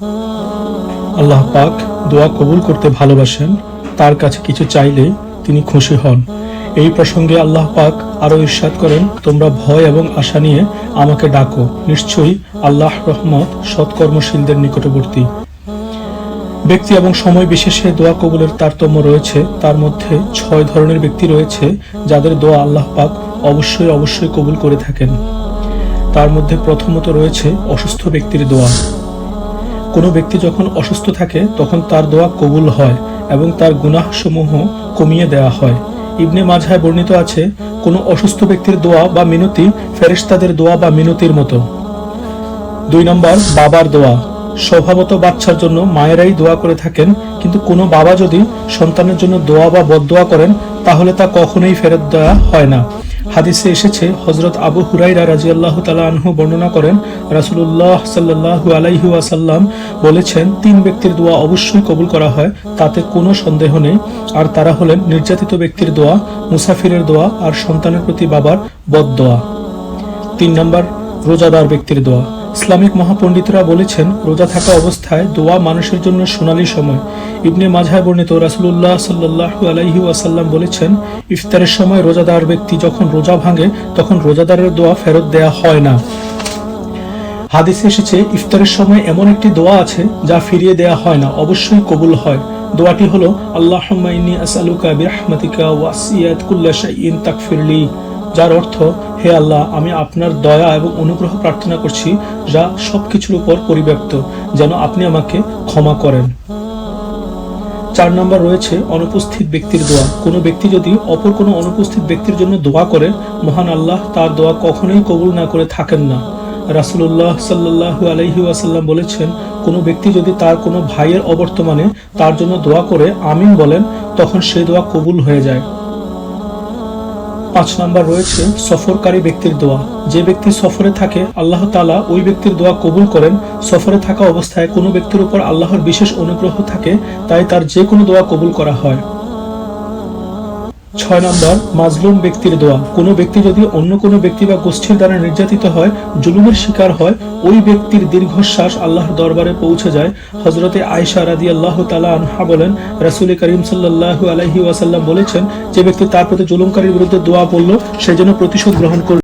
আল্লাহ পাক দোয়া কবুল করতে ভালোবাসেন, তার কাছে কিছু চাইলে তিনি খুশি হন। এই প্রসঙ্গে আল্লাহ পাক আরও ইরশাদ করেন, তোমরা ভয় এবং আশা নিয়ে আমাকে ডাকো। নিশ্চয়ই আল্লাহ রহমত সৎকর্মশীলদের নিকটবর্তী। ব্যক্তি এবং সময় বিশেষে দোয়া কবুলের তারতম্য রয়েছে। তার মধ্যে ছয় ধরনের ব্যক্তি রয়েছে, যাদের দোয়া আল্লাহ পাক অবশ্যই অবশ্যই কবুল করে থাকেন। তার মধ্যে প্রথমত রয়েছে অসুস্থ ব্যক্তির দোয়া। কোনো ব্যক্তি যখন অসুস্থ থাকে, তখন তার দোয়া কবুল হয় এবং তার গুনাহসমূহ কমিয়ে দেওয়া হয়। ইবনে মাঝহায় বর্ণিত আছে, কোনো অসুস্থ ব্যক্তির দোয়া বা মিনতি ফেরেশতাদের দোয়া বা মিনতির মতো। দুই নম্বর, বাবার দোয়া। স্বভাবত বাচ্চার জন্য মায়েরাই দোয়া করে থাকেন, কিন্তু কোনো বাবা যদি সন্তানের জন্য দোয়া বা বদদোয়া করেন, তাহলে তা কখনোই ফেরত দেওয়া হয় না। হাদিসে এসেছে হজরত আবু হুরাইরা রাজিয়াল্লাহ তালা আনহু বর্ণনা করেন, রাসুলুল্লাহ সাল্লাহু আলাইহি ওয়াসাল্লাম বলেছেন, তিন ব্যক্তির দোয়া অবশ্যই কবুল করা হয়, তাতে কোনো সন্দেহ নেই। আর তারা হলেন নির্যাতিত ব্যক্তির দোয়া, মুসাফিরের দোয়া আর সন্তানের প্রতি বাবার বদ দোয়া। তিন নম্বর, রোজাদার ব্যক্তির দোয়া। ইসলামিক মহাপণ্ডিতরা বলেছেন, রোজা থাকা অবস্থায় দোয়া মানুষের জন্য সোনালী সময়। ইবনে মাঝায় বর্ণিত রাসুলুল্লাহ সাল্লাহু আলাইহি ওয়াসাল্লাম বলেছেন, ইফতারের সময় রোজাদার ব্যক্তি যখন রোজা ভাঙে, তখন রোজাদারের দোয়া ফেরত দেয়া হয় না। হাদিসে এসেছে, ইফতারের সময় এমন একটি দোয়া আছে যা ফিরিয়ে দেয়া হয় না, অবশ্যই কবুল হয়। দোয়াটি হলো ইন্নী আসআলুকা বিরহমাতিকা ওয়াসিয়াত কুল্লা শাইইন তাকফিরলি যার অর্থ, হে আল্লাহ, আমি আপনার দয়া এবং অনুগ্রহ প্রার্থনা করছি যা সবকিছুর উপর পরিব্যাপ্ত, যেন আপনি আমাকে ক্ষমা করেন। চার নম্বর রয়েছে অনুপস্থিত ব্যক্তির দোয়া। কোনো ব্যক্তি যদি অপর কোনো অনুপস্থিত ব্যক্তির জন্য দোয়া করে, মহান আল্লাহ তার দোয়া কখনোই কবুল না করে থাকেন না। রাসুল্লাহ সাল্লাহু আলহি ওয়াসাল্লাম বলেছেন, কোনো ব্যক্তি যদি তার কোনো ভাইয়ের অবর্তমানে তার জন্য দোয়া করে আমিন বলেন, তখন সে দোয়া কবুল হয়ে যায়। পাঁচ নাম্বার রয়েছে সফরকারী ব্যক্তির দোয়া। যে ব্যক্তি সফরে থাকে, আল্লাহ তালা ওই ব্যক্তির দোয়া কবুল করেন। সফরে থাকা অবস্থায় কোনো ব্যক্তির উপর আল্লাহর বিশেষ অনুগ্রহ থাকে, তাই তার যে কোনো দোয়া কবুল করা হয়। ছয় নম্বর, মাজলুম ব্যক্তির দোয়া। কোনো ব্যক্তি যদি অন্য কোনো ব্যক্তি বা গোষ্ঠীর দ্বারা নির্যাতিত হয়, জুলুমের শিকার হয়, ওই ব্যক্তির দীর্ঘশ্বাস আল্লাহর দরবারে পৌঁছে যায়। হজরতে আয়সা রাদি আল্লাহ তালা আনহা বলেন, রাসুল করিম সাল্লাহু আলহি ওয়াসাল্লাম বলেছেন, যে ব্যক্তি তার প্রতি জুলুমকারীর বিরুদ্ধে দোয়া পড়ল, সে যেন প্রতিশোধ গ্রহণ করল